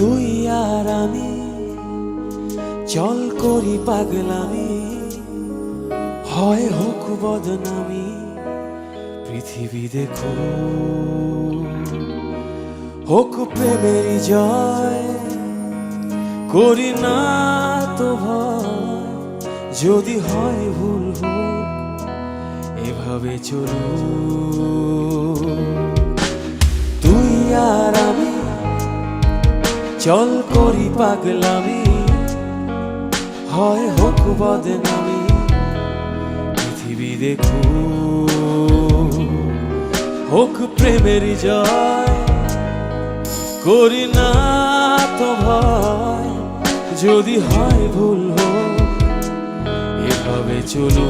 তুই আর আমি, চল করি পাগলামি। হয় হোক বদনামি, পৃথিবী দেখো হোক প্রেমের জয়, করি না তো যদি হয় ভুল হোক, এভাবে চলো চল করি পাগলামি, হয় হোক বদনামি, পৃথিবী দেখো হোক প্রেমের জয়, করি না তো ভয়, যদি হয় ভুল হোক, এভাবে চলো